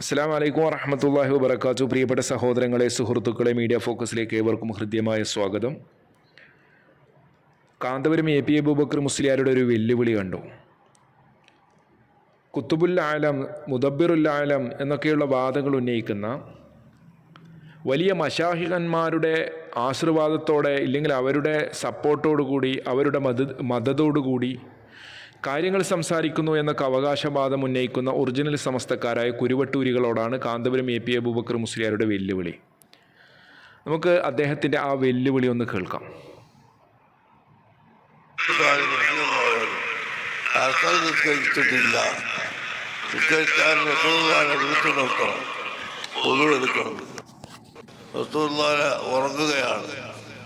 അസ്സാം വലൈക്കും വറഹമത്തല്ലാഹി വബർക്കാത്തു പ്രിയപ്പെട്ട സഹോദരങ്ങളെ സുഹൃത്തുക്കളെ മീഡിയ ഫോക്കസിലേക്ക് ഏവർക്കും ഹൃദ്യമായ സ്വാഗതം. കാന്തപുരം എ പി അബൂബക്കർ മുസ്ലിയാരുടെ ഒരു വെല്ലുവിളി കണ്ടു. മുദബിറുൽ ആലം എന്നൊക്കെയുള്ള വാദങ്ങൾ ഉന്നയിക്കുന്ന വലിയ മശാഹികന്മാരുടെ ആശീർവാദത്തോടെ ഇല്ലെങ്കിൽ അവരുടെ സപ്പോർട്ടോടുകൂടി അവരുടെ മത മതത്തോടുകൂടി കാര്യങ്ങൾ സംസാരിക്കുന്നു എന്നൊക്കെ അവകാശവാദം ഉന്നയിക്കുന്ന ഒറിജിനൽ സമസ്തക്കാരായ കുരുവട്ടൂരികളോടാണ് കാന്തപുരം എ പി അബൂബക്കർ മുസ്ലിയാരുടെ വെല്ലുവിളി. നമുക്ക് അദ്ദേഹത്തിന്റെ ആ വെല്ലുവിളി ഒന്ന് കേൾക്കാം. ഉറങ്ങുകയാണ്.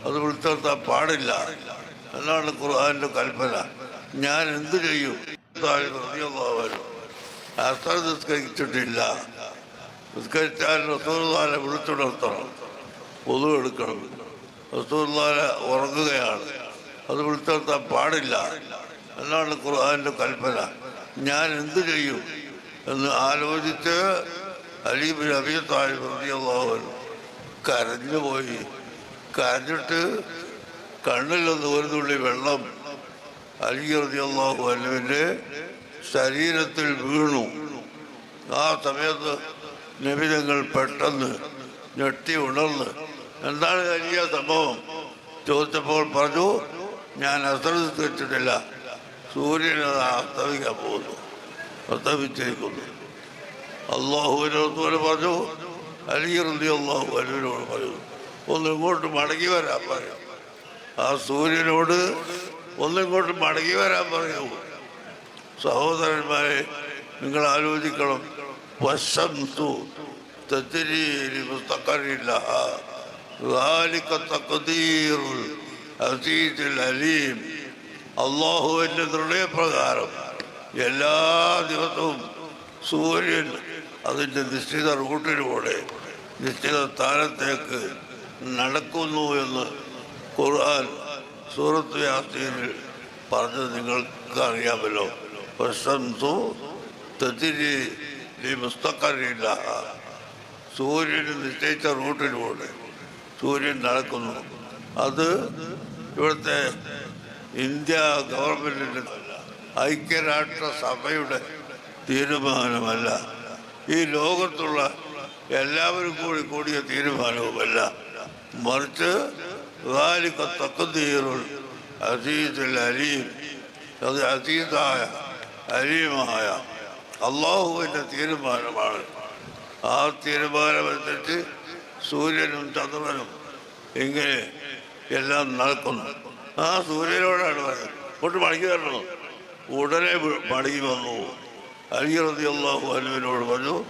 അത് വിളിച്ചെടുത്താൽ പാടില്ല. എന്നാണ് ഖുർആാന്റെ കൽപ്പന. ഞാൻ എന്ത് ചെയ്യും? അത്ര നിസ്കരിച്ചിട്ടില്ല. നിസ്കരിച്ചാൽ റസൂർദാനെ വിളിച്ചുണർത്തണം. എടുക്കണം. റസൂർദാനെ ഉറങ്ങുകയാണ്. അത് വിളിച്ചുണർത്താൻ പാടില്ല. എന്നാണ് ഖുർആാന്റെ കൽപ്പന. ഞാൻ എന്ത് ചെയ്യും? എന്ന് ആലോചിച്ച് അലീബിൻ അബി താലിബ് കരഞ്ഞു പോയി കരഞ്ഞിട്ട് കണ്ണിൽ നിന്ന് ഒരു തുള്ളി വെള്ളം അലി അന്നുവിന്റെ ശരീരത്തിൽ വീണു. ആ സമയത്ത് നിബിധങ്ങൾ പെട്ടെന്ന് ഞെട്ടി ഉണർന്ന് എന്താണ് വലിയ സംഭവം? ചോദിച്ചപ്പോൾ പറഞ്ഞു ഞാൻ അസ്ത്രത്തിട്ടില്ല സൂര്യൻ അത് അസ്തമിക്കാൻ പോകുന്നു. അസ്തമിച്ചിരിക്കുന്നു അള്ളാഹുവിനോട് പറഞ്ഞു അലിയറുതി അള്ളാഹു അലുവിനോട് പറഞ്ഞു ഒന്ന് ഇങ്ങോട്ട് മടങ്ങി വരാൻ പറയാം. ആ സൂര്യനോട് ഒന്നിങ്ങോട്ട് മടങ്ങി വരാൻ പറഞ്ഞു സഹോദരന്മാരെ നിങ്ങൾ ആലോചിക്കണം. വസന്തു തത്തിരീരി മുസ്തക്കരില്ല അലീം. എല്ലാ ദിവസവും സൂര്യൻ അതിന്റെ നിശ്ചിത റൂട്ടിലൂടെ നിശ്ചിത സ്ഥാനത്തേക്ക് നടക്കുന്നു എന്ന് ഖുർആൻ സൂറത്ത് യാസീനിൽ പറഞ്ഞത് നിങ്ങൾക്ക് അറിയാമല്ലോ. പ്രശംസു തെറ്റിരി മുസ്തഖറില്ല സൂര്യന് നിശ്ചയിച്ച റൂട്ടിലൂടെ സൂര്യൻ നടക്കുന്നു. അത് ഇവിടുത്തെ ഇന്ത്യ ഗവൺമെന്റിന്റെ ഐക്യരാഷ്ട്ര സഭയുടെ തീരുമാനമല്ല. ഈ ലോകത്തുള്ള എല്ലാവരും കൂടി കൂടിയ തീരുമാനവുമല്ല. മറിച്ച് തക്കതീറുൾ അസീസുൽ അലീം അത് അസീസായ അലീമായ അള്ളാഹുവിന്റെ തീരുമാനമാണ് ആ തീരുമാനമനുസരിച്ച് സൂര്യനും ചന്ദ്രനും ഇങ്ങനെ എല്ലാം നടക്കുന്നു. ആ സൂര്യനോടാണ് പറയുന്നത്. കൊണ്ട് മടങ്ങി വരണം. ഉടനെ മടങ്ങി വന്നു. അലിയറതി അള്ളാഹു അനുവിനോട് പറഞ്ഞു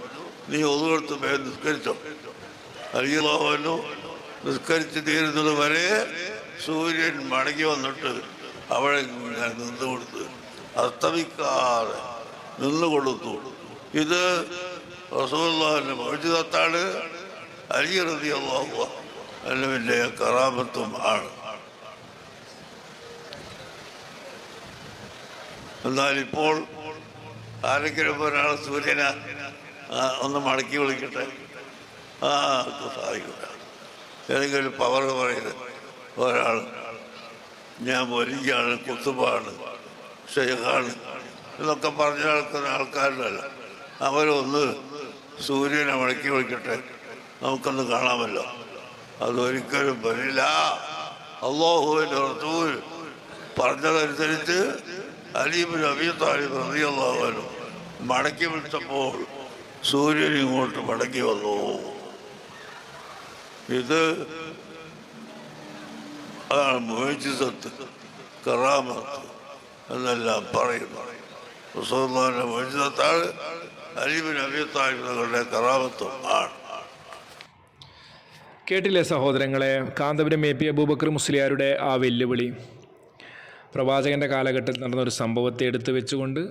നീ ഒതുകൊടുത്ത് നിസ്കരിച്ചോ. അലിയല്ലാഹു അനു നിസ്കരിച്ച് തീരുന്നത് വരെ സൂര്യൻ മടങ്ങി വന്നിട്ട് അവളെ ഞാൻ നിന്ന് കൊടുത്ത് അസ്തമിക്കാതെ നിന്ന് കൊടുത്തു. ഇത് റസൂല്ലാഹിന്റെ മോചിതത്താണ്. അലിയറതി അള്ളാഹു അനുവിന്റെ കറാമത്തും ആണ്. എന്നാൽ ഇപ്പോൾ ആരെങ്കിലും ഒരാൾ സൂര്യനെ ഒന്ന് മടക്കി വിളിക്കട്ടെ? ആ സാധിക്കട്ടെ ഏതെങ്കിലും പവർ പറയുന്നത് ഒരാൾ. ഞാൻ മൊരിക്കാണ് കുത്തുബാണ് ഷെയ്ഖാണ് എന്നൊക്കെ പറഞ്ഞ നടക്കുന്ന ആൾക്കാരല്ല അവരൊന്ന് സൂര്യനെ മടക്കി വിളിക്കട്ടെ നമുക്കൊന്ന് കാണാമല്ലോ. അതൊരിക്കലും വരില്ല. അള്ളാഹുവിന്റെ റസൂൽ പറഞ്ഞതനുസരിച്ച് അലീബിൻ അബി താലിബ് റളിയല്ലാഹു മടക്കി വിളിച്ചപ്പോൾ സൂര്യൻ ഇങ്ങോട്ട് മടക്കി വന്നു. ഇത് മോചിതത്ത് കറാമത്ത് എന്നെല്ലാം പറയുന്നു റസൂലുള്ളാഹിന്റെ മോചിതത്താണ് അലീബിൻ അബി കറാമത്വം ആണ്. കേട്ടില്ലേ സഹോദരങ്ങളെ കാന്തപുരം എ പി അബൂബക്കർ മുസ്ലിയാരുടെ ആ വെല്ലുവിളി? പ്രവാചകന്റെ കാലഘട്ടത്തിൽ നടന്ന ഒരു സംഭവത്തെ എടുത്തു വെച്ചുകൊണ്ട്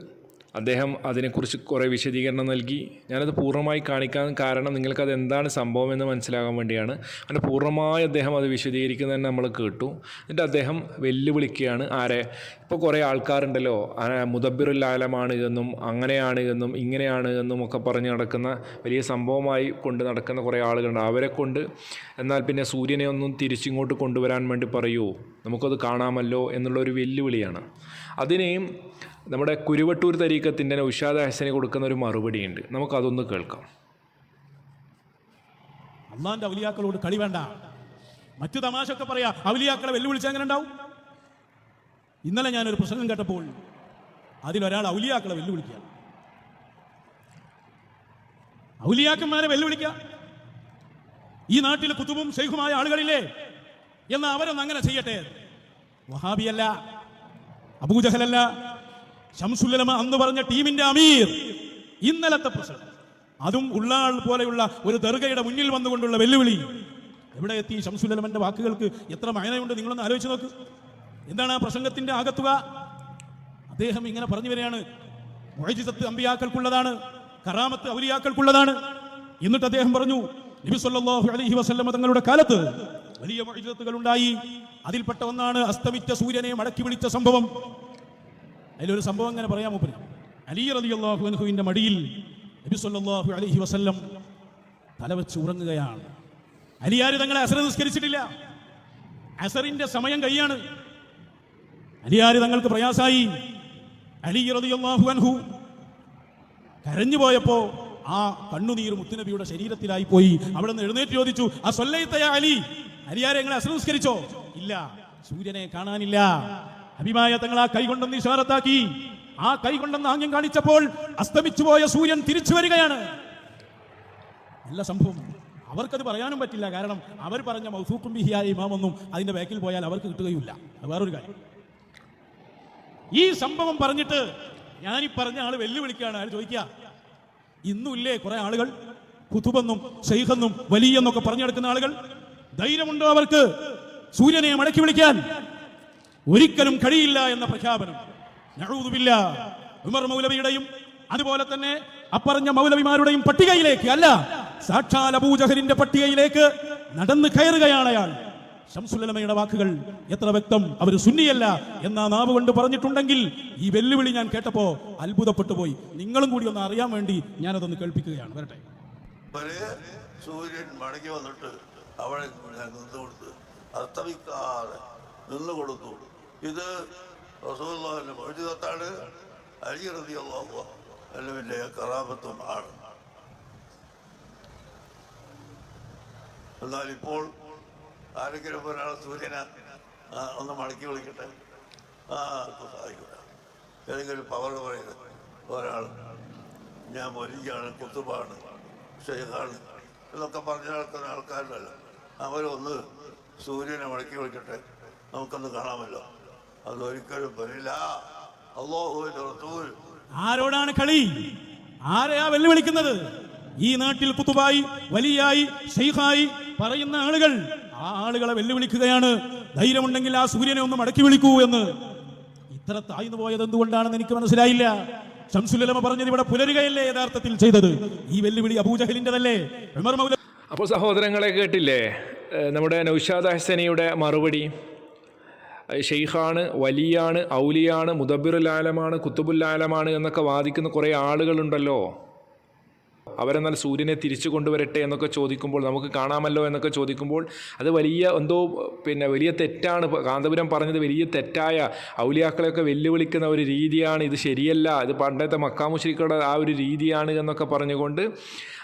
അദ്ദേഹം അതിനെക്കുറിച്ച് കുറേ വിശദീകരണം നൽകി. ഞാനത് പൂർണമായി കാണിക്കാൻ കാരണം നിങ്ങൾക്കത് എന്താണ് സംഭവം എന്ന് മനസ്സിലാകാൻ വേണ്ടിയാണ്. അങ്ങനെ പൂർണമായി അദ്ദേഹം അത് വിശദീകരിക്കുന്നത് തന്നെ നമ്മൾ കേട്ടു. എന്നിട്ട് അദ്ദേഹം വെല്ലുവിളിക്കുകയാണ് ആരെ? ഇപ്പോൾ കുറേ ആൾക്കാരുണ്ടല്ലോ ആലമാണ് എന്നും അങ്ങനെയാണ് എന്നും ഇങ്ങനെയാണ് എന്നും ഒക്കെ പറഞ്ഞ് നടക്കുന്ന വലിയ സംഭവമായി കൊണ്ട് നടക്കുന്ന കുറേ ആളുകളുണ്ട്. അവരെ കൊണ്ട് എന്നാൽ പിന്നെ സൂര്യനെ ഒന്നും തിരിച്ചിങ്ങോട്ട് കൊണ്ടുവരാൻ വേണ്ടി പറയൂ. നമുക്കത് കാണാമല്ലോ എന്നുള്ളൊരു വെല്ലുവിളിയാണ്. അതിനെയും നമ്മുടെ കുരുവട്ടൂർ തരീക്കത്തിന്റെ ഉഷാദ് ഹസനെ കൊടുക്കുന്ന ഒരു മറുപടിയുണ്ട്. നമുക്കതൊന്ന് കേൾക്കാം. അള്ളാന്റെ അവലിയാക്കളോട് കളി വേണ്ട. മറ്റു തമാശ ഒക്കെ പറയാ അവലിയാക്കളെ വെല്ലുവിളിച്ച് എങ്ങനെ ഉണ്ടാവും? ഇന്നലെ ഞാനൊരു പ്രസംഗം കേട്ടപ്പോൾ അതിലൊരാൾ ഔലിയാക്കളെ വെല്ലുവിളിക്കുക. ഔലിയാക്കന്മാരെ വെല്ലുവിളിക്കുക. ഈ നാട്ടിലെ കുത്തുബും ശൈഖുമായ ആളുകളില്ലേ? എന്ന് അവരൊന്നും അങ്ങനെ ചെയ്യട്ടെ? വഹാബിയല്ല. അബൂജഹലല്ല ഷംസുല്ലമ അന്ന് പറഞ്ഞ ടീമിന്റെ അമീർ ഇന്നലത്തെ പ്രസംഗം അതും ഉള്ളാൾ പോലെയുള്ള ഒരു ദർഗയുടെ മുന്നിൽ വന്നുകൊണ്ടുള്ള വെല്ലുവിളി. എവിടെ എത്തി ഷംസുല്ലമന്റെ വാക്കുകൾക്ക് എത്ര മയനയുണ്ട് നിങ്ങളൊന്ന് ആലോചിച്ച് നോക്ക്. എന്താണ് ആ പ്രസംഗത്തിന്റെ ആകത്തുക? അദ്ദേഹം ഇങ്ങനെ പറഞ്ഞു വരികയാണ്. മൊഴിജിസത്ത് അമ്പിയാക്കൾക്കുള്ളതാണ് കറാമത്ത് ഔലിയാക്കൾക്കുള്ളതാണ്. എന്നിട്ട് അദ്ദേഹം പറഞ്ഞു നബി സല്ലല്ലാഹു അലൈഹി വസല്ലമ തങ്ങളുടെ കാലത്ത് വലിയ മഴത്തുകൾ ഉണ്ടായി. അതിൽപ്പെട്ട ഒന്നാണ് അസ്തമിച്ച സൂര്യനെ മടക്കി വിളിച്ച സംഭവം. അതിലൊരു സംഭവം അങ്ങനെ പറയാൻ മൂപ്പര്? അലി അൻഹുവിന്റെ മടിയിൽ നബി അലൈഹി വസല്ലം തലവെച്ച് ഉറങ്ങുകയാണ്. അലിയാര് തങ്ങളെ അസർ നിസ്കരിച്ചിട്ടില്ല. അസറിന്റെ സമയം കൈയാണ്. അലിയാര് തങ്ങൾക്ക് പ്രയാസായി അലി റളിയല്ലാഹു അൻഹു കരഞ്ഞു പോയപ്പോ ആ കണ്ണുനീർ മുത്തുനബിയുടെ ശരീരത്തിലായി പോയി. അവിടെ നിന്ന് എഴുന്നേറ്റ് ചോദിച്ചു ആ സൊല്ലൈത്തയ അലി? ഞങ്ങളെ അസംസ്കരിച്ചോ? ഇല്ല. സൂര്യനെ കാണാനില്ല. അഭിമായ തങ്ങൾ ആ കൈകൊണ്ടൊന്ന് ഇഷാറത്താക്കി. ആ കൈ കൊണ്ടൊന്ന് ആംഗ്യം കാണിച്ചപ്പോൾ അസ്തമിച്ചു പോയ സൂര്യൻ തിരിച്ചു വരികയാണ്. നല്ല സംഭവം. അവർക്കത് പറയാനും പറ്റില്ല. കാരണം അവർ പറഞ്ഞ മൗസൂഖും ബിഹിയായ ഇമാമൊന്നും അതിന്റെ ബാക്കിൽ പോയാൽ അവർക്ക് കിട്ടുകയില്ല വേറൊരു കാര്യം. ഈ സംഭവം പറഞ്ഞിട്ട് ഞാൻ ഈ പറഞ്ഞ ആൾ വെല്ലുവിളിക്കുകയാണ്. അയാൾ ചോദിക്കുക? ഇന്നുമില്ലേ കുറെ ആളുകൾ? കുത്തുബെന്നും ഷെയ്ഖെന്നും വലിയെന്നൊക്കെ പറഞ്ഞെടുക്കുന്ന ആളുകൾ? ധൈര്യമുണ്ടോ അവർക്ക്? സൂര്യനെ മടക്കി വിളിക്കാൻ ഒരിക്കലും കഴിയില്ല എന്ന പ്രഖ്യാപനം. ഉമർ മൗലവിയുടെയും അതുപോലെ തന്നെ അപ്പറഞ്ഞ മൗലവിമാരുടെയും പട്ടികയിലേക്ക് അല്ല സാക്ഷാൽ അബൂജഹലിന്റെ പട്ടികയിലേക്ക് നടന്നു കയറുകയാണ് അയാൾ. ശംസുലമയുടെ വാക്കുകൾ എത്ര വ്യക്തം അവർ സുന്നിയല്ല എന്ന നാവ് കൊണ്ട് പറഞ്ഞിട്ടുണ്ടെങ്കിൽ ഈ വെല്ലുവിളി ഞാൻ കേട്ടപ്പോ അത്ഭുതപ്പെട്ടു പോയി. നിങ്ങളും കൂടി ഒന്ന് അറിയാൻ വേണ്ടി ഞാനതൊന്ന് കേൾപ്പിക്കുകയാണ്. വരട്ടെ. സൂര്യൻ മടങ്ങി വന്നിട്ട് അവിടെ നിന്ന് കൊടുത്ത് അസ്തമിക്കാതെ നിന്ന് കൊടുത്തു ഇത് റസൂലുള്ളാഹിന്റെ മോചിതത്താണ്. അലി അല്ലുവിന്റെ കറാമത്തും ആണ്. എന്നാൽ ഇപ്പോൾ ആരെങ്കിലും ഒരാൾ സൂര്യന ഒന്ന് മടക്കി വിളിക്കട്ടെ? ആ സാധിക്കില്ല ഏതെങ്കിലും പവർ പറയുന്നത് ഒരാൾ ഞാൻ മൊലിക്കാണ് കുത്തുബാണ് ഷെയ്ഖാണ് എന്നൊക്കെ പറഞ്ഞ ആൾക്കാർ ആൾക്കാരുണ്ടല്ലോ അവരൊന്ന് സൂര്യനെ മടക്കി വിളിക്കട്ടെ നമുക്കൊന്ന് കാണാമല്ലോ. അതൊരിക്കലും വരില്ല. ആരോടാണ് കളി? ആരെയാ വെല്ലുവിളിക്കുന്നത്? ഈ നാട്ടിൽ കുത്തുബായി വലിയായി ഷെയ്ഖായി പറയുന്ന ആളുകൾ ആ ആളുകളെ വെല്ലുവിളിക്കുകയാണ്. ധൈര്യമുണ്ടെങ്കിൽ ആ സൂര്യനെ ഒന്ന് മടക്കി വിളിക്കൂ എന്ന്. ഇത്ര താഴ്ന്നു പോയത് എന്തുകൊണ്ടാണെന്ന് എനിക്ക് മനസ്സിലായില്ല. ഷംസുലമ പറഞ്ഞത് ഇവിടെ പുലരുകയല്ലേ യഥാർത്ഥത്തിൽ ചെയ്തത്? ഈ വെല്ലുവിളി മൗല അപ്പോൾ സഹോദരങ്ങളെ കേട്ടില്ലേ? നമ്മുടെ നൗഷാദ് ഹസനിയുടെ മറുപടി. ഷെയ്ഖാണ് വലിയാണ് ഔലിയാണ് മുദബിറുലാലമാണ് കുത്തുബുല്ലാലമാണ് എന്നൊക്കെ വാദിക്കുന്ന കുറേ ആളുകളുണ്ടല്ലോ. അവരെന്നാൽ സൂര്യനെ തിരിച്ചു കൊണ്ടുവരട്ടെ എന്നൊക്കെ ചോദിക്കുമ്പോൾ നമുക്ക് കാണാമല്ലോ എന്നൊക്കെ ചോദിക്കുമ്പോൾ അത് വലിയ എന്തോ പിന്നെ വലിയ തെറ്റാണ്. കാന്തപുരം പറഞ്ഞത് വലിയ തെറ്റായ. ഔലിയാക്കളെയൊക്കെ വെല്ലുവിളിക്കുന്ന ഒരു രീതിയാണ്. ഇത് ശരിയല്ല. ഇത് പണ്ടത്തെ മക്കാമുശ്രീക്കളുടെ ആ ഒരു രീതിയാണ് എന്നൊക്കെ പറഞ്ഞുകൊണ്ട്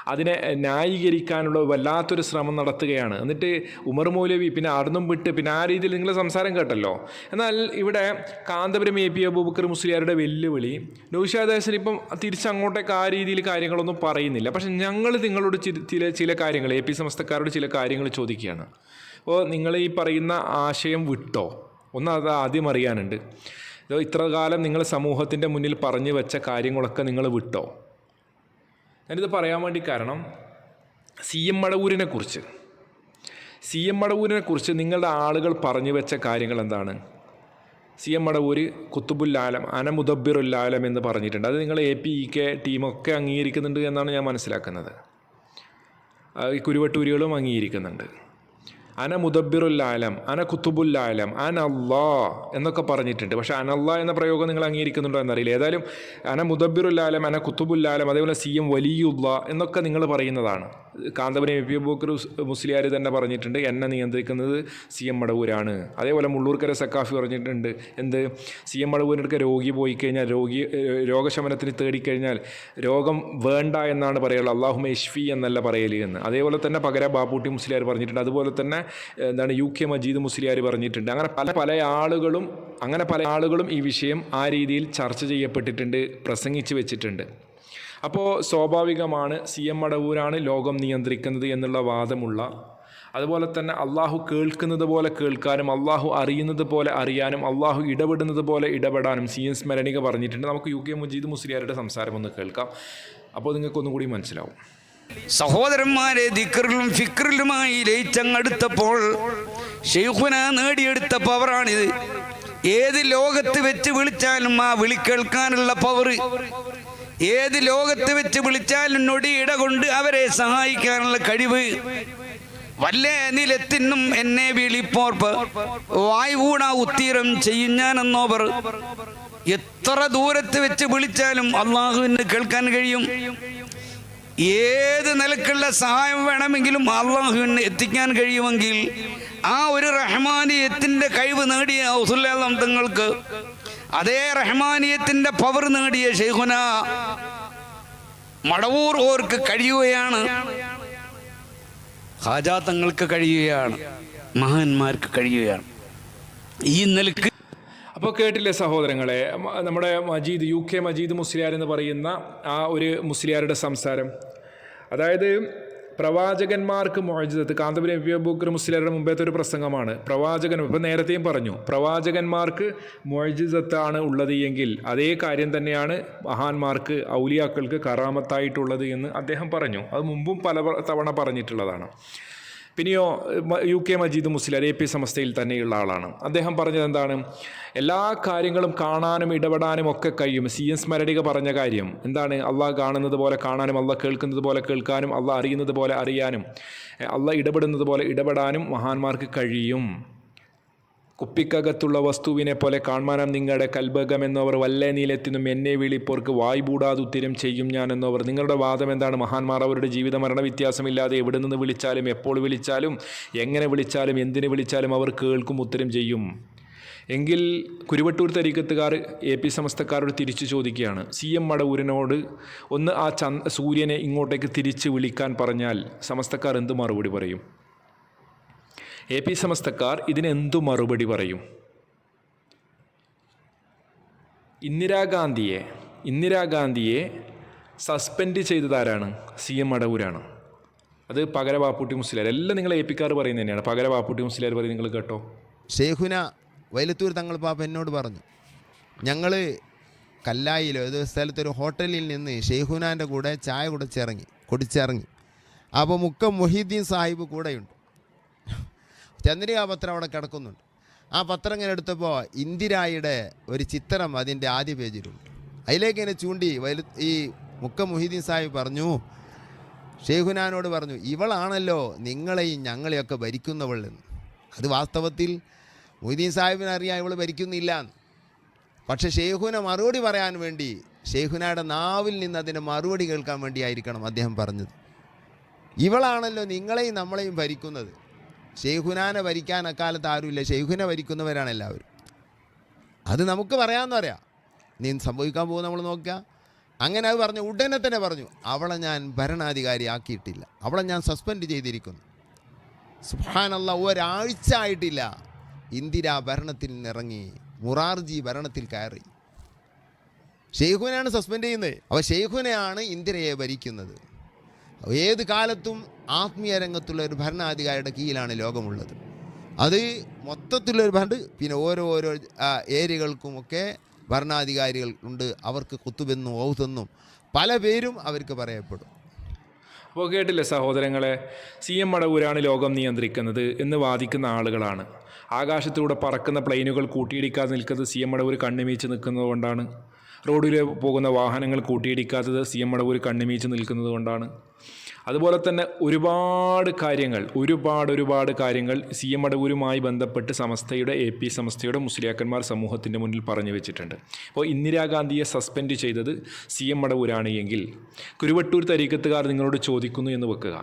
അതിനെ ന്യായീകരിക്കാനുള്ള വല്ലാത്തൊരു ശ്രമം നടത്തുകയാണ്. എന്നിട്ട് ഉമർ മൗലവി പിന്നെ അടുന്നും വിട്ട് പിന്നെ ആ രീതിയിൽ നിങ്ങൾ സംസാരം കേട്ടല്ലോ. എന്നാൽ ഇവിടെ കാന്തപുരം എ പി അബൂബക്കർ മുസ്ലിയാരുടെ വെല്ലുവിളി നൗഷാദ് ഇപ്പം തിരിച്ചങ്ങോട്ടേക്ക് ആ രീതിയിൽ കാര്യങ്ങളൊന്നും പറയുന്നില്ല. പക്ഷെ ഞങ്ങൾ നിങ്ങളോട് ചില ചില കാര്യങ്ങൾ എ പി സമസ്തക്കാരോട് ചില കാര്യങ്ങൾ ചോദിക്കുകയാണ്. അപ്പോൾ നിങ്ങൾ ഈ പറയുന്ന ആശയം വിട്ടോ? ഒന്ന് അത് ആദ്യം അറിയാനുണ്ട്. ഇത് ഇത്ര കാലം നിങ്ങൾ സമൂഹത്തിന്റെ മുന്നിൽ പറഞ്ഞു വെച്ച കാര്യങ്ങളൊക്കെ നിങ്ങൾ വിട്ടോ? ഞാനിത് പറയാൻ വേണ്ടി കാരണം സി എം മടവൂരിനെ കുറിച്ച്. സി എം മടവൂരിനെ കുറിച്ച് നിങ്ങളുടെ ആളുകൾ പറഞ്ഞു വെച്ച കാര്യങ്ങൾ എന്താണ്? സി എം മടവൂര് കുത്തുബുല്ലാലം അന മുദബിറുല്ലാലം എന്ന് പറഞ്ഞിട്ടുണ്ട്. അത് നിങ്ങൾ എ പി ഇ കെ ടീമൊക്കെ അംഗീകരിക്കുന്നുണ്ട് എന്നാണ് ഞാൻ മനസ്സിലാക്കുന്നത്. ഈ കുരുവട്ടൂരികളും അംഗീകരിക്കുന്നുണ്ട്. അന മുദബിറുല്ലാലം അന കുത്തുബുല്ലാലം അന അള്ളാ എന്നൊക്കെ പറഞ്ഞിട്ടുണ്ട്. പക്ഷേ അനല്ലാ എന്ന പ്രയോഗം നിങ്ങൾ അംഗീകരിക്കുന്നുണ്ടോ എന്നറിയില്ല. ഏതായാലും അന മുദബിറുല്ലാലം അന കുത്തുബുല്ലാലം അതേപോലെ സി എം വലിയുള്ള എന്നൊക്കെ നിങ്ങൾ പറയുന്നതാണ്. Kanthapuram A P Booker Musliyar തന്നെ പറഞ്ഞിട്ടുണ്ട് എന്നെ നിയന്ത്രിക്കുന്നത് സി എം മടവൂരാണ്. അതേപോലെ മുള്ളൂർക്കര സക്കാഫി പറഞ്ഞിട്ടുണ്ട് എന്ത്? സി എം മടവൂരിനടുക്ക രോഗി പോയി കഴിഞ്ഞാൽ രോഗി രോഗശമനത്തിന് തേടിക്കഴിഞ്ഞാൽ രോഗം വേണ്ട എന്നാണ് പറയുള്ളത് അള്ളാഹു ഇഷ്ഫി എന്നല്ല പറയൽ എന്ന്. അതേപോലെ തന്നെ പകര ബാപ്പൂട്ടി മുസ്ലിയാർ പറഞ്ഞിട്ടുണ്ട് അതുപോലെ തന്നെ എന്താണ് യു കെ മജീദ് മുസ്ലിയാർ പറഞ്ഞിട്ടുണ്ട്. അങ്ങനെ പല പല ആളുകളും അങ്ങനെ പല ആളുകളും ഈ വിഷയം ആ രീതിയിൽ ചർച്ച ചെയ്യപ്പെട്ടിട്ടുണ്ട് പ്രസംഗിച്ച് വെച്ചിട്ടുണ്ട്. അപ്പോൾ സ്വാഭാവികമാണ് സി എം മടവൂരാണ് ലോകം നിയന്ത്രിക്കുന്നത് എന്നുള്ള വാദമുള്ള. അതുപോലെ തന്നെ അള്ളാഹു കേൾക്കുന്നത് പോലെ കേൾക്കാനും അള്ളാഹു അറിയുന്നത് പോലെ അറിയാനും അള്ളാഹു ഇടപെടുന്നത് പോലെ ഇടപെടാനും സി എൻ സ്മരണിക പറഞ്ഞിട്ടുണ്ട്. നമുക്ക് യു കെ മുജീദ് മുസ്ലിയാരുടെ സംസാരം ഒന്ന് കേൾക്കാം. അപ്പോൾ നിങ്ങൾക്കൊന്നും കൂടി മനസ്സിലാവും. സഹോദരന്മാരെ ദിക്കറിലും ഫിക്കറിലുമായി ലയിച്ചങ്ങടുത്തപ്പോൾ ഷെയ്ഖുന നേടിയെടുത്ത പവറാണിത്. ഏത് ലോകത്ത് വെച്ച് വിളിച്ചാലും ആ വിളി കേൾക്കാനുള്ള പവർ ഏത് ലോകത്ത് വെച്ച് വിളിച്ചാലും നൊടിയിട കൊണ്ട് അവരെ സഹായിക്കാനുള്ള കഴിവ്? വല്ല നിലത്തിനും എന്നെ വിളിപ്പോർപ്പ്. വായുകൂട ഉത്തീരം ചെയ്യും ഞാനെന്നോവർ. എത്ര ദൂരത്ത് വെച്ച് വിളിച്ചാലും അള്ളാഹുവിന് കേൾക്കാൻ കഴിയും. ഏത് നിലക്കുള്ള സഹായം വേണമെങ്കിലും അള്ളാഹുവിന് എത്തിക്കാൻ കഴിയുമെങ്കിൽ ആ ഒരു റഹ്മാനിയത്തിന്റെ കഴിവ് നേടിയ ഔസുല്ലാം തങ്ങൾക്ക് അതേ റഹ്മാനിയത്തിന്റെ പവർ നേടിയ ഷെയ്ഖുന മടവൂർ ഓർക്ക് കഴിയുകയാണ്. ഹാജാത്തങ്ങൾക്ക് കഴിയുകയാണ്. മഹാന്മാർക്ക് കഴിയുകയാണ്. ഈ നിലയ്ക്ക് അപ്പോൾ കേട്ടില്ലേ സഹോദരങ്ങളെ നമ്മുടെ മജീദ് യു കെ മജീദ് മുസ്ലിയാർ എന്ന് പറയുന്ന ആ ഒരു മുസ്ലിയാരുടെ സംസാരം. അതായത് പ്രവാചകന്മാർക്ക് മോചിതത്ത് കാന്തപുരം എ ബുക്കർ മുസ്ലിയരുടെ മുമ്പേത്തെ ഒരു പ്രസംഗമാണ്. പ്രവാചകൻ ഇപ്പം നേരത്തെയും പറഞ്ഞു പ്രവാചകന്മാർക്ക് മോചിതത്താണ് ഉള്ളത് എങ്കിൽ അതേ കാര്യം തന്നെയാണ് മഹാന്മാർക്ക് ഔലിയാക്കൾക്ക് കറാമത്തായിട്ടുള്ളത് എന്ന് അദ്ദേഹം പറഞ്ഞു. അത് മുമ്പും പല തവണ പറഞ്ഞിട്ടുള്ളതാണ്. പിന്നെയോ യു കെ മജീദ് മുസ്ലിം എ പി സമസ്തയിൽ തന്നെയുള്ള ആളാണ്. അദ്ദേഹം പറഞ്ഞത് എന്താണ്? എല്ലാ കാര്യങ്ങളും കാണാനും ഇടപെടാനും ഒക്കെ കഴിയും. സി എൻ സ്മരണിക പറഞ്ഞ കാര്യം. എന്താണ്? അള്ളാഹ് കാണുന്നത് പോലെ കാണാനും അള്ളാഹ് കേൾക്കുന്നത് പോലെ കേൾക്കാനും അള്ളാഹ് അറിയുന്നത് പോലെ അറിയാനും അള്ളാഹ് ഇടപെടുന്നത് പോലെ ഇടപെടാനും മഹാന്മാർക്ക് കഴിയും. കുപ്പിക്കകത്തുള്ള വസ്തുവിനെ പോലെ കാൺമാനം നിങ്ങളുടെ കൽബകം എന്നവർ വല്ലേ നീലെത്തിനും എന്നെ വിളിപ്പോർക്ക് വായ്പൂടാതുത്തിരം ചെയ്യും ഞാൻ എന്നവർ. നിങ്ങളുടെ വാദം എന്താണ്? മഹാന്മാർ അവരുടെ ജീവിത മരണ വ്യത്യാസമില്ലാതെ എവിടെ നിന്ന് വിളിച്ചാലും എപ്പോൾ വിളിച്ചാലും എങ്ങനെ വിളിച്ചാലും എന്തിനു വിളിച്ചാലും അവർ കേൾക്കും ഉത്തരം ചെയ്യും. എങ്കിൽ കുരുവട്ടൂർ തരീക്കത്തുകാർ എ പി സമസ്തക്കാരോട് തിരിച്ചു ചോദിക്കുകയാണ്. സി എം മടവൂരിനോട് ഒന്ന് ആ ചന്ദ് സൂര്യനെ ഇങ്ങോട്ടേക്ക് തിരിച്ച് വിളിക്കാൻ പറഞ്ഞാൽ സമസ്തക്കാർ എന്ത് മറുപടി പറയും? എ പി സമസ്തക്കാർ ഇതിനെന്തു മറുപടി പറയും? ഇന്ദിരാഗാന്ധിയെ ഇന്ദിരാഗാന്ധിയെ സസ്പെൻഡ് ചെയ്തതാരാണ്? സി എം അടവൂരാണ്. അത് പകര വാപ്പൂട്ടി മുസ്ലിയാർ. എല്ലാം നിങ്ങൾ എ പിക്കാർ പറയുന്നത് തന്നെയാണ്. പകര വാപ്പൂട്ടി മുസ്ലിയാർ പറയും നിങ്ങൾ കേട്ടോ. ഷേഖുന വൈലത്തൂർ തങ്ങൾ പാപ്പ എന്നോട് പറഞ്ഞു. ഞങ്ങൾ കല്ലായിലോ ഏതോ സ്ഥലത്തൊരു ഹോട്ടലിൽ നിന്ന് ഷെയ്ഖുനാന്റെ കൂടെ ചായ കുടിച്ചിറങ്ങി കുടിച്ചിറങ്ങി. അപ്പോൾ മുക്കം മൊഹീദ്ദീൻ സാഹിബ് കൂടെയുണ്ട്. ചന്ദ്രികാ പത്രം അവിടെ കിടക്കുന്നുണ്ട്. ആ പത്രം ഇങ്ങനെ എടുത്തപ്പോൾ ഇന്ദിരായുടെ ഒരു ചിത്രം അതിന്റെ ആദ്യ പേജിലുണ്ട്. അതിലേക്ക് ഇങ്ങനെ ചൂണ്ടി വലു ഈ മുക്കം മൊഹീദ്ദീൻ സാഹിബ് പറഞ്ഞു ഷെയ്ഖുനാനോട് പറഞ്ഞു ഇവളാണല്ലോ നിങ്ങളെയും ഞങ്ങളെയൊക്കെ ഭരിക്കുന്നവൾ എന്ന്. അത് വാസ്തവത്തിൽ മൊയ്തീൻ സാഹിബിന് അറിയാം ഇവൾ ഭരിക്കുന്നില്ല എന്ന്. പക്ഷെ ഷെയ്ഖുന മറുപടി പറയാൻ വേണ്ടി ഷെയ്ഖുനയുടെ നാവിൽ നിന്ന് അതിന് മറുപടി കേൾക്കാൻ വേണ്ടിയായിരിക്കണം അദ്ദേഹം പറഞ്ഞത്. ഇവളാണല്ലോ നിങ്ങളെയും നമ്മളെയും ഭരിക്കുന്നത്. ഷെയ്ഖുനാനെ ഭരിക്കാൻ അക്കാലത്ത് ആരുമില്ല. ഷെയ്ഖുനെ വരിക്കുന്നവരാണ് എല്ലാവരും. അത് നമുക്ക് പറയാമെന്ന് പറയാം. നീ സംഭവിക്കാൻ പോകുന്ന നമ്മൾ നോക്കുക. അങ്ങനെ അത് പറഞ്ഞു ഉടനെ തന്നെ പറഞ്ഞു അവളെ ഞാൻ ഭരണാധികാരി ആക്കിയിട്ടില്ല അവളെ ഞാൻ സസ്പെൻഡ് ചെയ്തിരിക്കുന്നു. സുഹാനുള്ള ഒരാഴ്ച ആയിട്ടില്ല. ഇന്ദിര ഭരണത്തിൽ നിന്നിറങ്ങി മുറാർജി ഭരണത്തിൽ കയറി. ഷെയ്ഖുനെയാണ് സസ്പെൻഡ് ചെയ്യുന്നത്. അപ്പോൾ ഷെയ്ഖുനെയാണ് ഇന്ദിരയെ ഭരിക്കുന്നത്. ഏത് കാലത്തും ആത്മീയ രംഗത്തുള്ള ഒരു ഭരണാധികാരിയുടെ കീഴിലാണ് ലോകമുള്ളത്. അത് മൊത്തത്തിലുള്ള ഒരു ഭരണ പിന്നെ ഓരോ ഓരോ ഏരിയകൾക്കും ഏരിയകൾക്കുമൊക്കെ ഭരണാധികാരികൾ ഉണ്ട്. അവർക്ക് കുത്തുബെന്നും ഔതെന്നും പല പേരും അവർക്ക് പറയപ്പെടും. അപ്പോൾ കേട്ടില്ലേ സഹോദരങ്ങളെ സി എം മടവൂരാണ് ലോകം നിയന്ത്രിക്കുന്നത് എന്ന് വാദിക്കുന്ന ആളുകളാണ്. ആകാശത്തിലൂടെ പറക്കുന്ന പ്ലെയിനുകൾ കൂട്ടിയിടിക്കാതെ നിൽക്കുന്നത് സി എം മടവൂർ കണ്ണുമീച്ച് നിൽക്കുന്നത് കൊണ്ടാണ്. റോഡിൽ പോകുന്ന വാഹനങ്ങൾ കൂട്ടിയിടിക്കാത്തത് സി എം മടവൂർ കണ്ണുമീച്ച് നിൽക്കുന്നത് കൊണ്ടാണ്. അതുപോലെ തന്നെ ഒരുപാട് കാര്യങ്ങൾ ഒരുപാട് ഒരുപാട് കാര്യങ്ങൾ സി എം മടവൂരുമായി ബന്ധപ്പെട്ട് സമസ്തയുടെ എ പി സമസ്തയുടെ മുസ്ലിയാക്കന്മാർ സമൂഹത്തിന്റെ മുന്നിൽ പറഞ്ഞു വെച്ചിട്ടുണ്ട്. അപ്പോൾ ഇന്ദിരാഗാന്ധിയെ സസ്പെൻഡ് ചെയ്തത് സി എം മടവൂരാണ് എങ്കിൽ കുരുവട്ടൂർ തരീക്കത്തുകാർ നിങ്ങളോട് ചോദിക്കുന്നു എന്ന് വെക്കുക.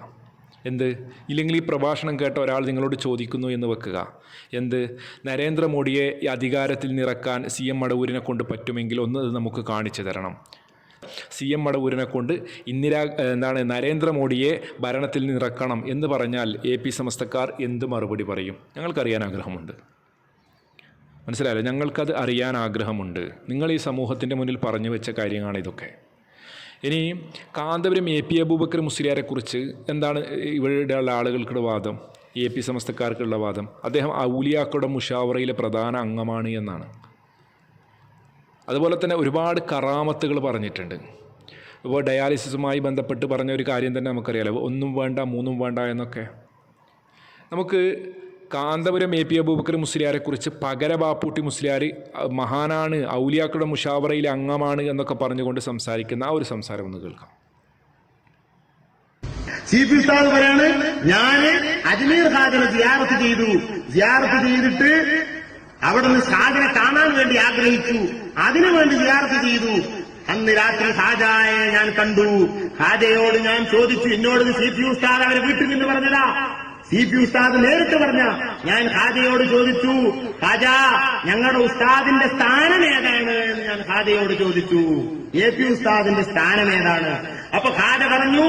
എന്ത്? ഇല്ലെങ്കിൽ ഈ പ്രഭാഷണം കേട്ട ഒരാൾ നിങ്ങളോട് ചോദിക്കുന്നു എന്ന് വെക്കുക. എന്ത്? നരേന്ദ്രമോദിയെ അധികാരത്തിൽ നിറക്കാൻ സി എം മടവൂരിനെ കൊണ്ട് പറ്റുമെങ്കിൽ ഒന്ന് നമുക്ക് കാണിച്ചു തരണം. സി എം മടവൂരിനെ കൊണ്ട് ഇന്ദിരാ എന്താണ് നരേന്ദ്രമോദിയെ ഭരണത്തിൽ നിറക്കണം എന്ന് പറഞ്ഞാൽ എ പി സമസ്തക്കാർ എന്ത് മറുപടി പറയും? ഞങ്ങൾക്കറിയാൻ ആഗ്രഹമുണ്ട്. മനസ്സിലായല്ലോ? ഞങ്ങൾക്കത് അറിയാൻ ആഗ്രഹമുണ്ട്. നിങ്ങൾ ഈ സമൂഹത്തിന്റെ മുന്നിൽ പറഞ്ഞു വെച്ച കാര്യങ്ങളാണ് ഇതൊക്കെ. ഇനി കാന്തപുരം എ പി അബൂബക്കർ മുസ്ലിയാരെക്കുറിച്ച് എന്താണ് ഇവിടെയുള്ള ആളുകൾക്കുള്ള വാദം? എ പി സമസ്തക്കാർക്കുള്ള വാദം. അദ്ദേഹം ഔലിയാക്കളുടെ മുഷാവറയിലെ പ്രധാന അംഗമാണ് എന്നാണ്. അതുപോലെ തന്നെ ഒരുപാട് കറാമത്തുകൾ പറഞ്ഞിട്ടുണ്ട്. ഇപ്പോൾ ഡയാലിസിസുമായി ബന്ധപ്പെട്ട് പറഞ്ഞ ഒരു കാര്യം തന്നെ നമുക്കറിയാലോ. ഒന്നും വേണ്ട മൂന്നും വേണ്ട എന്നൊക്കെ. നമുക്ക് കാന്തപുരം എ പി അബൂബക്കർ മുസ്ലിയാരെക്കുറിച്ച് പകര ബാപ്പൂട്ടി മുസ്ലിയാർ മഹാനാണ് ഔലിയാക്കളുടെ മുഷാവറയിലെ അംഗമാണ് എന്നൊക്കെ പറഞ്ഞുകൊണ്ട് സംസാരിക്കുന്ന ആ ഒരു സംസാരം ഒന്ന് കേൾക്കാം. സി പി പറയാണ് ഞാൻ അജ്മീർ ഖാദിനെ സിയാറത്ത് ചെയ്തു. സിയാറത്ത് ചെയ്തിട്ട് അവിടെ നിന്ന് കാണാൻ വേണ്ടി ആഗ്രഹിച്ചു. അതിനു വേണ്ടി സിയാറത്ത് ചെയ്തു. അന്ന് രാത്രി ഹാജായെ ഞാൻ കണ്ടു. ഹാജയോട് ഞാൻ ചോദിച്ചു എന്നോട് സി പി ഉസ്താദ് അവരെ വീട്ടിൽ നിന്ന് പറഞ്ഞതാ? സി പി ഉസ്താദ് നേരിട്ട് പറഞ്ഞ ഞാൻ ഹാജയോട് ചോദിച്ചു ഹാജ ഞങ്ങളുടെ ഉസ്താദിന്റെ സ്ഥാനം ഏതാണ് എന്ന് ഞാൻ ഹാജയോട് ചോദിച്ചു. എ പി ഉസ്താദിന്റെ സ്ഥാനം ഏതാണ്? അപ്പൊ ഹാജ പറഞ്ഞു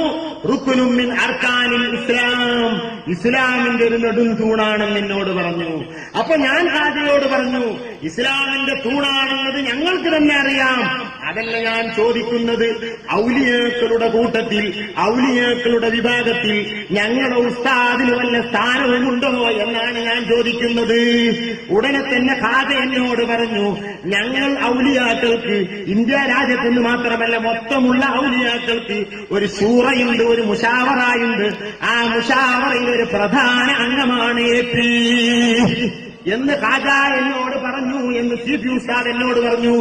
റുക്കുനുമിൻ അർക്കാനിൽ ഇസ്ലാം. ഇസ്ലാമിന്റെ ഒരു നെടും തൂണാണെന്ന് എന്നോട് പറഞ്ഞു. അപ്പൊ ഞാൻ ഹാജയോട് പറഞ്ഞു ഇസ്ലാമിന്റെ തൂണാണെന്നത് ഞങ്ങൾക്ക് തന്നെ അറിയാം. അതല്ല ഞാൻ ചോദിക്കുന്നത് ഔലിയേക്കളുടെ കൂട്ടത്തിൽ ഔലിയേക്കളുടെ വിഭാഗത്തിൽ ഞങ്ങളുടെ ഉസ്താദിന് വല്ല സ്ഥാനമുണ്ടോ എന്നാണ് ഞാൻ ചോദിക്കുന്നത്. ഉടനെ തന്നെ ഖാദ എന്നോട് പറഞ്ഞു ഞങ്ങൾ ഔലിയാക്കൾക്ക് ഇന്ത്യ രാജ്യത്ത് നിന്ന് മാത്രമല്ല മൊത്തമുള്ള ഔലിയാക്കൾക്ക് ഒരു സൂറയുണ്ട് ഒരു മുഷാവറായുണ്ട്. ആ മുഷാവറയിൽ ഒരു പ്രധാന അംഗമാണ് എ എന്ന് കാജ എന്നോട് പറഞ്ഞു എന്ന് സി പി എന്നോട് പറഞ്ഞു.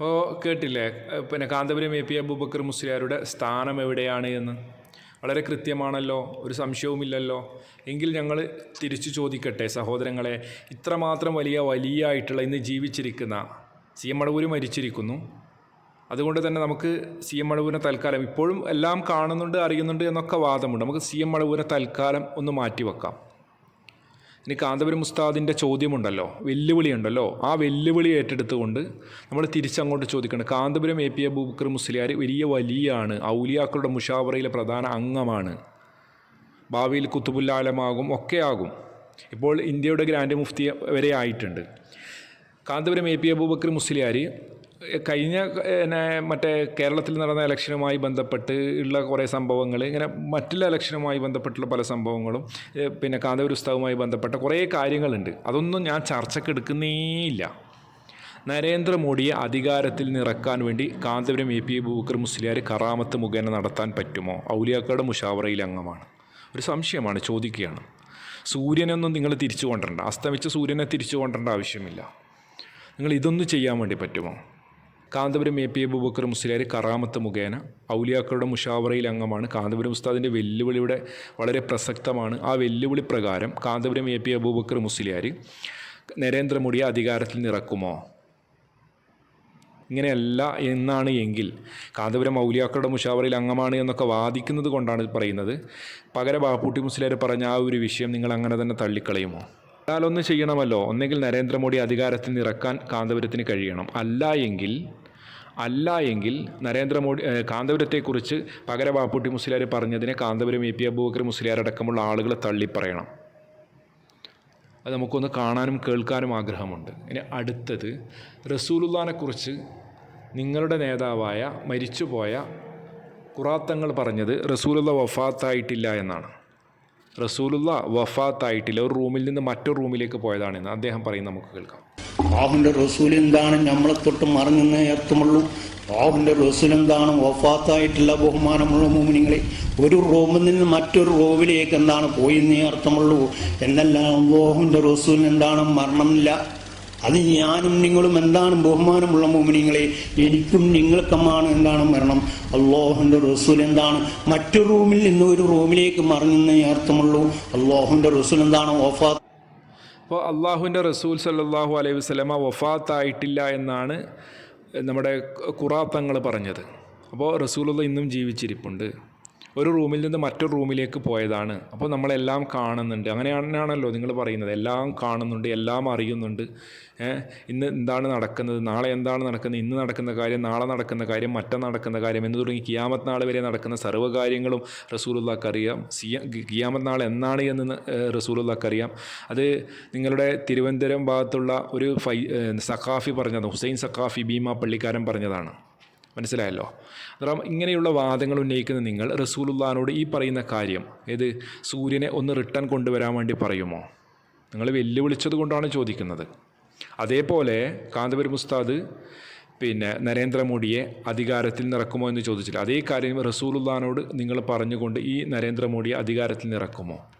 ഓ കേട്ടില്ലേ? പിന്നെ കാന്തപുരം എ പി അബൂബക്കർ മുസ്ലിയാരുടെ സ്ഥാനം എവിടെയാണ് എന്ന്? വളരെ കൃത്യമാണല്ലോ ഒരു സംശയവുമില്ലല്ലോ. എങ്കിൽ ഞങ്ങൾ തിരിച്ചു ചോദിക്കട്ടെ സഹോദരങ്ങളെ ഇത്രമാത്രം വലിയ വലിയ ആയിട്ടുള്ള ഇന്ന് ജീവിച്ചിരിക്കുന്ന സി എം മടവൂര് മരിച്ചിരിക്കുന്നു. അതുകൊണ്ട് തന്നെ നമുക്ക് സി എം മടവൂരിനെ തൽക്കാലം ഇപ്പോഴും എല്ലാം കാണുന്നുണ്ട് അറിയുന്നുണ്ട് എന്നൊക്കെ വാദമുണ്ട്. നമുക്ക് സി എം മടവൂരിനെ തൽക്കാലം ഒന്ന് മാറ്റിവെക്കാം. ഇനി കാന്തപുരം ഉസ്താദിന്റെ ചോദ്യമുണ്ടല്ലോ വെല്ലുവിളി ഉണ്ടല്ലോ ആ വെല്ലുവിളി ഏറ്റെടുത്തുകൊണ്ട് നമ്മൾ തിരിച്ചങ്ങോട്ട് ചോദിക്കണം. കാന്തപുരം എ പി അബൂബക്കർ മുസ്ലിയാർ വലിയ വലിയാണ്. ഔലിയാക്കളുടെ മുഷാവറയിലെ പ്രധാന അംഗമാണ്. ഭാവിയിൽ കുത്തുബുല്ലാലമാകും ഒക്കെ ആകും. ഇപ്പോൾ ഇന്ത്യയുടെ ഗ്രാൻഡ് മുഫ്തി വരെ ആയിട്ടുണ്ട്. കാന്തപുരം എ പി അബൂബക്കർ മുസ്ലിയാർ കഴിഞ്ഞ പിന്നെ മറ്റേ കേരളത്തിൽ നടന്ന ഇലക്ഷനുമായി ബന്ധപ്പെട്ട് ഉള്ള കുറേ സംഭവങ്ങൾ ഇങ്ങനെ മറ്റുള്ള ഇലക്ഷനുമായി ബന്ധപ്പെട്ടുള്ള പല സംഭവങ്ങളും പിന്നെ കാന്തപുര ഉസ്താവുമായി ബന്ധപ്പെട്ട കുറേ കാര്യങ്ങളുണ്ട്. അതൊന്നും ഞാൻ ചർച്ചയ്ക്ക് എടുക്കുന്നേയില്ല. നരേന്ദ്രമോദിയെ അധികാരത്തിൽ നിറക്കാൻ വേണ്ടി Kanthapuram A P Booker Musliyar കറാമത്ത് മുഖേന നടത്താൻ പറ്റുമോ? ഔലിയാക്കയുടെ മുഷാവറയിൽ അംഗമാണ്. ഒരു സംശയമാണ് ചോദിക്കുകയാണ്. സൂര്യനൊന്നും നിങ്ങൾ തിരിച്ചു കൊണ്ടുവരണ്ട അസ്തമിച്ച സൂര്യനെ തിരിച്ചു കൊണ്ടുവരേണ്ട ആവശ്യമില്ല. നിങ്ങൾ ഇതൊന്നും ചെയ്യാൻ വേണ്ടി പറ്റുമോ? കാന്തപുരം എ പി അബൂബക്കർ മുസ്ലിയാർ കറാമത്ത് മുഖേന ഔലിയാക്കളുടെ മുഷാവറയിൽ അംഗമാണ്. കാന്തപുരം ഉസ്താദിന്റെ വെല്ലുവിളിയുടെ വളരെ പ്രസക്തമാണ്. ആ വെല്ലുവിളി പ്രകാരം കാന്തപുരം എ പി അബൂബക്കർ മുസ്ലിയാർ നരേന്ദ്രമോദിയെ അധികാരത്തിൽ നിറക്കുമോ? ഇങ്ങനെയല്ല എന്നാണ് എങ്കിൽ കാന്തപുരം ഔലിയാക്കളുടെ മുഷാവറയിൽ അംഗമാണ് എന്നൊക്കെ വാദിക്കുന്നത് കൊണ്ടാണ് പറയുന്നത്. പകരം ബാപ്പൂട്ടി മുസ്ലിയാർ പറഞ്ഞ ആ ഒരു വിഷയം നിങ്ങൾ അങ്ങനെ തന്നെ തള്ളിക്കളയുമോ? ഒന്ന് ചെയ്യണമല്ലോ. ഒന്നെങ്കിൽ നരേന്ദ്രമോദി അധികാരത്തിൽ നിന്ന് ഇറക്കാൻ കാന്തപുരത്തിന് കഴിയണം. അല്ല എങ്കിൽ അല്ല എങ്കിൽ നരേന്ദ്രമോദി കാന്തപുരത്തെക്കുറിച്ച് പകര ബാപ്പൂട്ടി മുസ്ലിയാർ പറഞ്ഞതിനെ കാന്തപുരം എ പി അബൂബക്കർ മുസ്ലിയാർ അടക്കമുള്ള ആളുകൾ തള്ളിപ്പറയണം. അത് നമുക്കൊന്ന് കാണാനും കേൾക്കാനും ആഗ്രഹമുണ്ട്. ഇനി അടുത്തത് റസൂലുള്ളാനെക്കുറിച്ച് നിങ്ങളുടെ നേതാവായ മരിച്ചുപോയ കുറാത്തങ്ങൾ പറഞ്ഞത് റസൂലുള്ള വഫാത്തായിട്ടില്ല എന്നാണ്. റസൂലുള്ള വഫാത്തായിട്ടില്ല. ഒരു റൂമിൽ നിന്ന് മറ്റൊരു റൂമിലേക്ക് പോയതാണെന്ന് അദ്ദേഹം പറയും നമുക്ക് കേൾക്കാം. അള്ളാഹുവിന്റെ റസൂൽ എന്താണ് നമ്മളെ തൊട്ട് മറഞ്ഞെന്നേ അർത്ഥമുള്ളൂ. അള്ളാഹുവിന്റെ റസൂൽ എന്താണ് വഫാത്തായിട്ടുള്ള ബഹുമാനമുള്ള മോമിനിങ്ങളെ ഒരു റൂമിൽ നിന്ന് മറ്റൊരു റൂമിലേക്ക് എന്താണ് പോയി എന്നേ അർത്ഥമുള്ളൂ. എന്നല്ല അള്ളാഹുവിന്റെ റസൂൽ എന്താണ് മരണമില്ല അത് ഞാനും നിങ്ങളും എന്താണ് ബഹുമാനമുള്ള മോമിനിങ്ങളെ എനിക്കും നിങ്ങൾക്കുമാണ് എന്താണ് മരണം? അള്ളാഹുന്റെ റസൂൽ എന്താണ്? മറ്റു റൂമിൽ നിന്ന് ഒരു റൂമിലേക്ക് മറങ്ങുന്ന അർത്ഥമുള്ളൂ. അള്ളാഹുന്റെ റസൂൽ എന്താണ്? വഫാത്ത്. അപ്പോൾ അള്ളാഹുവിന്റെ റസൂൽ സല്ലാഹു അലൈഹി വസ്ലമ വഫാത്തായിട്ടില്ല എന്നാണ് നമ്മുടെ ഖുറാത്തങ്ങൾ പറഞ്ഞത്. അപ്പോൾ റസൂലുള്ള ഇന്നും ജീവിച്ചിരിപ്പുണ്ട്. ഒരു റൂമിൽ നിന്ന് മറ്റൊരു റൂമിലേക്ക് പോയതാണ്. അപ്പോൾ നമ്മളെല്ലാം കാണുന്നുണ്ട്. അങ്ങനെയാണല്ലോ നിങ്ങൾ പറയുന്നത്. എല്ലാം കാണുന്നുണ്ട് എല്ലാം അറിയുന്നുണ്ട്. ഇന്ന് എന്താണ് നടക്കുന്നത്? നാളെ എന്താണ് നടക്കുന്നത്? ഇന്ന് നടക്കുന്ന കാര്യം നാളെ നടക്കുന്ന കാര്യം മറ്റം നടക്കുന്ന കാര്യം എന്ന് തുടങ്ങി കിയാമത്ത് നാൾ വരെ നടക്കുന്ന സർവകാര്യങ്ങളും റസൂലുള്ളക്കറിയാം സിയ കിയാമത്ത് നാൾ എന്നാണ് എന്ന് റസൂലുള്ളക്കറിയാം അത് നിങ്ങളുടെ തിരുവനന്തപുരം ഭാഗത്തുള്ള ഒരു ഫൈ സഖാഫി പറഞ്ഞതാണ്. ഹുസൈൻ സഖാഫി ഭീമ പള്ളിക്കാരൻ പറഞ്ഞതാണ്. മനസ്സിലായല്ലോ? അന്നേരം ഇങ്ങനെയുള്ള വാദങ്ങൾ ഉന്നയിക്കുന്ന നിങ്ങൾ റസൂലുള്ളാനോട് ഈ പറയുന്ന കാര്യം ഏത്? സൂര്യനെ ഒന്ന് റിട്ടേൺ കൊണ്ടുവരാൻ വേണ്ടി പറയുമോ? നിങ്ങൾ വെല്ലുവിളിച്ചത് കൊണ്ടാണ് ചോദിക്കുന്നത്. അതേപോലെ കാന്തപുരം ഉസ്താദ് പിന്നെ നരേന്ദ്രമോദിയെ അധികാരത്തിൽ നിറക്കുമോ എന്ന് ചോദിച്ചില്ല. അതേ കാര്യം റസൂലുള്ളാനോട് നിങ്ങൾ പറഞ്ഞുകൊണ്ട് ഈ നരേന്ദ്രമോദിയെ അധികാരത്തിൽ നിറക്കുമോ?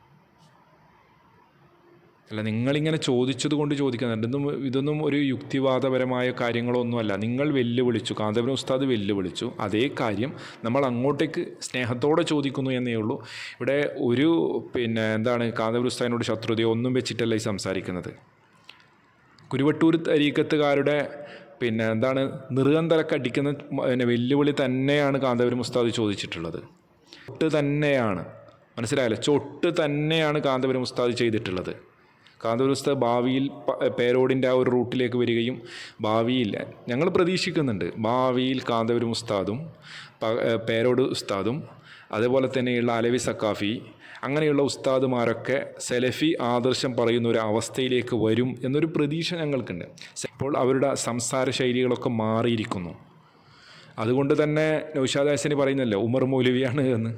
അല്ല നിങ്ങളിങ്ങനെ ചോദിച്ചത് കൊണ്ട് ചോദിക്കുന്നുണ്ട്. ഇതൊന്നും ഇതൊന്നും ഒരു യുക്തിവാദപരമായ കാര്യങ്ങളൊന്നുമല്ല. നിങ്ങൾ വെല്ലുവിളിച്ചു കാന്തപുരം ഉസ്താദ് വെല്ലുവിളിച്ചു. അതേ കാര്യം നമ്മൾ അങ്ങോട്ടേക്ക് സ്നേഹത്തോടെ ചോദിക്കുന്നു എന്നേ ഉള്ളൂ. ഇവിടെ ഒരു പിന്നെ എന്താണ് കാന്തപുരം ഉസ്താദിനോട് ശത്രുതയോ ഒന്നും വെച്ചിട്ടല്ല ഈ സംസാരിക്കുന്നത്. കുരുവട്ടൂർ തരീക്കത്തുകാരുടെ പിന്നെ എന്താണ് നിറുകന്തലക്കടിക്കുന്ന പിന്നെ വെല്ലുവിളി തന്നെയാണ് കാന്തപുരം ഉസ്താദ് ചോദിച്ചിട്ടുള്ളത്. ഒട്ട് തന്നെയാണ്. മനസ്സിലായല്ലോ? ചൊട്ട് തന്നെയാണ് കാന്തപുരം ഉസ്താദ് ചെയ്തിട്ടുള്ളത്. കാന്തപുരം ഉസ്താദ് ഭാവിയിൽ പേരോടിന്റെ ആ ഒരു റൂട്ടിലേക്ക് വരികയും ഭാവിയിൽ ഞങ്ങൾ പ്രതീക്ഷിക്കുന്നുണ്ട്. ഭാവിയിൽ കാന്തപുരം ഉസ്താദും പേരോട് ഉസ്താദും അതുപോലെ തന്നെയുള്ള അലവി സക്കാഫി അങ്ങനെയുള്ള ഉസ്താദുമാരൊക്കെ സെലഫി ആദർശം പറയുന്ന ഒരു അവസ്ഥയിലേക്ക് വരും എന്നൊരു പ്രതീക്ഷ ഞങ്ങൾക്കുണ്ട്. ഇപ്പോൾ അവരുടെ സംസാര ശൈലികളൊക്കെ മാറിയിരിക്കുന്നു. അതുകൊണ്ട് തന്നെ നൗഷാദ് ഹസനി പറയുന്നല്ലോ ഉമർ മൗലവിയാണ് എന്ന്.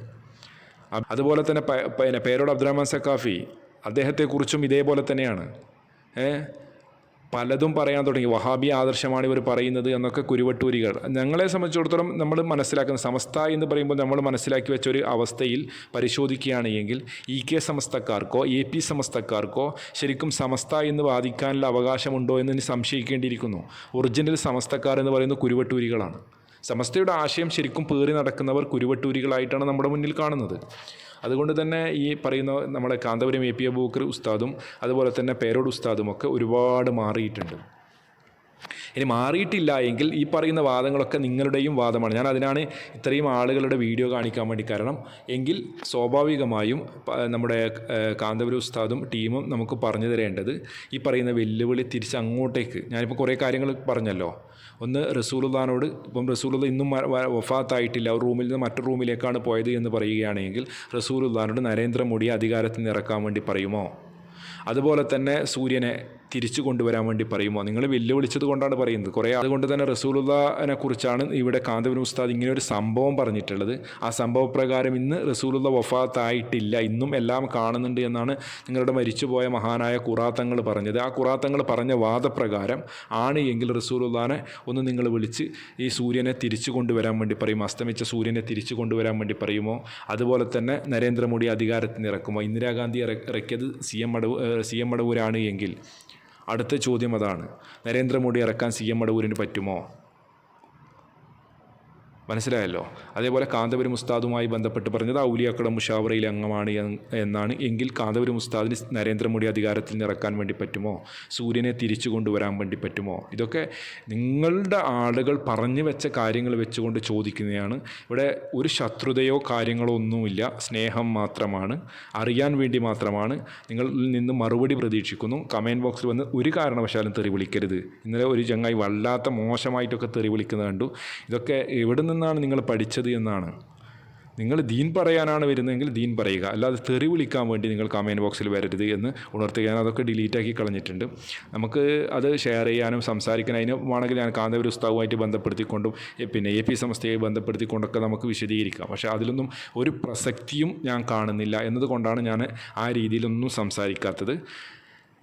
അതുപോലെ തന്നെ പേരോട് അബ്ദുറഹ്മാൻ സക്കാഫി അദ്ദേഹത്തെക്കുറിച്ചും ഇതേപോലെ തന്നെയാണ്. പലതും പറയാൻ തുടങ്ങി. വഹാബി ആദർശമാണ് ഇവർ പറയുന്നത് എന്നൊക്കെ കുരുവട്ടൂരികൾ. ഞങ്ങളെ സംബന്ധിച്ചിടത്തോളം നമ്മൾ മനസ്സിലാക്കുന്ന സമസ്ത എന്ന് പറയുമ്പോൾ നമ്മൾ മനസ്സിലാക്കി വെച്ച ഒരു അവസ്ഥയിൽ പരിശോധിക്കുകയാണ് എങ്കിൽ ഇ കെ സമസ്തക്കാർക്കോ എ പി സമസ്തക്കാർക്കോ ശരിക്കും സമസ്ത എന്ന് വാദിക്കാനുള്ള അവകാശമുണ്ടോ എന്ന് സംശയിക്കേണ്ടിയിരിക്കുന്നു. ഒറിജിനൽ സമസ്തക്കാർ എന്ന് പറയുന്നത് കുരുവട്ടൂരികളാണ്. സമസ്തയുടെ ആശയം ശരിക്കും പേറി നടക്കുന്നവർ കുരുവട്ടൂരികളായിട്ടാണ് നമ്മുടെ മുന്നിൽ കാണുന്നത്. അതുകൊണ്ട് തന്നെ ഈ പറയുന്ന നമ്മുടെ Kanthapuram A P A Booker ഉസ്താദും അതുപോലെ തന്നെ പേരോട് ഉസ്താദും ഒക്കെ ഒരുപാട് മാറിയിട്ടുണ്ട്. ഇനി മാറിയിട്ടില്ല എങ്കിൽ ഈ പറയുന്ന വാദങ്ങളൊക്കെ നിങ്ങളുടെയും വാദമാണ്. ഞാൻ അതിനാണ് ഇത്രയും ആളുകളുടെ വീഡിയോ കാണിക്കാൻ വേണ്ടി കാരണം എങ്കിൽ സ്വാഭാവികമായും നമ്മുടെ കാന്തപുര ഉസ്താദും ടീമും നമുക്ക് പറഞ്ഞു തരേണ്ടത് ഈ പറയുന്ന വെല്ലുവിളി തിരിച്ച് അങ്ങോട്ടേക്ക്. ഞാനിപ്പോൾ കുറേ കാര്യങ്ങൾ പറഞ്ഞല്ലോ. ഒന്ന് റസൂലുള്ളാനോട് ഇപ്പം റസൂലുള്ള ഇന്നും വഫാത്തായിട്ടില്ല. ഒരു റൂമിൽ നിന്ന് മറ്റൊരു റൂമിലേക്കാണ് പോയത് എന്ന് പറയുകയാണെങ്കിൽ റസൂലുള്ളാനോട് നരേന്ദ്രമോദിയെ അധികാരത്തിൽ നിന്ന് ഇറക്കാൻ വേണ്ടി പറയുമോ? അതുപോലെ തന്നെ സൂര്യനെ തിരിച്ചു കൊണ്ടുവരാൻ വേണ്ടി പറയുമോ? നിങ്ങൾ വെല്ലുവിളിച്ചത് കൊണ്ടാണ് പറയുന്നത്. കുറേ അതുകൊണ്ട് തന്നെ റസൂലുള്ളനെ കുറിച്ചാണ് ഇവിടെ കാന്തപുരം ഉസ്താദ് ഇങ്ങനെ ഒരു സംഭവം പറഞ്ഞിട്ടുള്ളത്. ആ സംഭവപ്രകാരം ഇന്ന് റസൂലുള്ള വഫാത്തായിട്ടില്ല. ഇന്നും എല്ലാം കാണുന്നുണ്ട് എന്നാണ് നിങ്ങളുടെ മരിച്ചുപോയ മഹാനായ കുറാത്തങ്ങൾ പറഞ്ഞത്. ആ കുറാത്തങ്ങൾ പറഞ്ഞ വാദപ്രകാരം ആണ് എങ്കിൽ റസൂലുള്ളാനെ ഒന്ന് നിങ്ങൾ വിളിച്ച് ഈ സൂര്യനെ തിരിച്ചു കൊണ്ടുവരാൻ വേണ്ടി പറയും അസ്തമിച്ച സൂര്യനെ തിരിച്ചു കൊണ്ടുവരാൻ വേണ്ടി പറയുമോ? അതുപോലെ തന്നെ നരേന്ദ്രമോദി അധികാരത്തിൽ നിന്ന് ഇറക്കുമോ ഇന്ദിരാഗാന്ധി ഇറ- ഇറക്കിയത് സി എം മടവൂ സി എം മടവൂരാണ് എങ്കിൽ അടുത്ത ചോദ്യം അതാണ്. നരേന്ദ്രമോദി ഇറക്കാൻ സി എം അടൂരിന് പറ്റുമോ? മനസ്സിലായല്ലോ? അതേപോലെ കാന്തപുരം ഉസ്താദുമായി ബന്ധപ്പെട്ട് പറഞ്ഞത് ഔലിയാക്കട മുഷാവറയിലെ അംഗമാണ് എന്നാണ്. എങ്കിൽ കാന്തപുരം ഉസ്താദിന് നരേന്ദ്രമോദി അധികാരത്തിൽ നിറക്കാൻ വേണ്ടി പറ്റുമോ? സൂര്യനെ തിരിച്ചു കൊണ്ടുവരാൻ വേണ്ടി പറ്റുമോ? ഇതൊക്കെ നിങ്ങളുടെ ആളുകൾ പറഞ്ഞു വെച്ച കാര്യങ്ങൾ വെച്ചുകൊണ്ട് ചോദിക്കുന്നതാണ്. ഇവിടെ ഒരു ശത്രുതയോ കാര്യങ്ങളോ ഒന്നുമില്ല. സ്നേഹം മാത്രമാണ്. അറിയാൻ വേണ്ടി മാത്രമാണ്. നിങ്ങളിൽ നിന്ന് മറുപടി പ്രതീക്ഷിക്കുന്നു. കമന്റ് ബോക്സിൽ വന്ന് ഒരു കാരണവശാലും തെറി വിളിക്കരുത്. ഇന്നലെ ഒരു ചങ്ങായി വല്ലാത്ത മോശമായിട്ടൊക്കെ തെറി വിളിക്കുന്നത് കണ്ടു. ഇതൊക്കെ എവിടെ നിന്നാണ് നിങ്ങൾ പഠിച്ചത് എന്നാണ്. നിങ്ങൾ ദീൻ പറയാനാണ് വരുന്നതെങ്കിൽ ദീൻ പറയുക. അല്ലാതെ തെറി വിളിക്കാൻ വേണ്ടി നിങ്ങൾ കമന്റ് ബോക്സിൽ വരരുത് എന്ന് ഉണർത്തുക. ഞാൻ അതൊക്കെ ഡിലീറ്റാക്കി കളഞ്ഞിട്ടുണ്ട്. നമുക്ക് അത് ഷെയർ ചെയ്യാനും സംസാരിക്കാനും അതിന് വേണമെങ്കിൽ ഞാൻ കാന്തപുര ഉസ്താവുമായിട്ട് ബന്ധപ്പെടുത്തിക്കൊണ്ടും പിന്നെ എ പി സംസ്ഥയെ ബന്ധപ്പെടുത്തിക്കൊണ്ടൊക്കെ നമുക്ക് വിശദീകരിക്കാം. പക്ഷേ അതിലൊന്നും ഒരു പ്രസക്തിയും ഞാൻ കാണുന്നില്ല എന്നതുകൊണ്ടാണ് ഞാൻ ആ രീതിയിലൊന്നും സംസാരിക്കാത്തത്.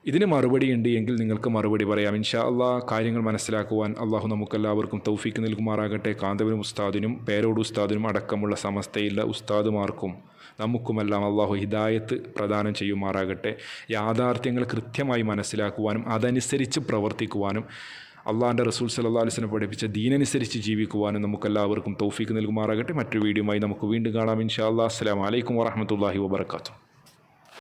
ഇതിന് മറുപടി ഉണ്ട് എങ്കിൽ നിങ്ങൾക്ക് മറുപടി പറയാം. ഇൻഷാ അള്ളാ കാര്യങ്ങൾ മനസ്സിലാക്കുവാൻ അള്ളാഹു നമുക്കെല്ലാവർക്കും തൗഫീക്ക് നൽകുമാറാകട്ടെ. കാന്തപുരം ഉസ്താദിനും പേരോട് ഉസ്താദിനും അടക്കമുള്ള സമസ്തയില്ല ഉസ്താദുമാർക്കും നമുക്കുമെല്ലാം അള്ളാഹു ഹിദായത്ത് പ്രദാനം ചെയ്യുമാറാകട്ടെ. യാഥാർത്ഥ്യങ്ങൾ കൃത്യമായി മനസ്സിലാക്കുവാനും അതനുസരിച്ച് പ്രവർത്തിക്കുവാനും അള്ളാഹിന്റെ റസൂൽ സല്ലാ അലിസ്ലിനെ പഠിപ്പിച്ച ദീനനുസരിച്ച് ജീവിക്കുവാനും നമുക്കെല്ലാവർക്കും തൗഫീക്ക് നൽകുമാറാകട്ടെ. മറ്റൊരു വീഡിയോയുമായി നമുക്ക് വീണ്ടും കാണാം. ഇൻഷാ അല്ലാ അസ്സലാമു വലൈക്കും വാഹമത്തല്ലാഹി വബർക്കാത്തു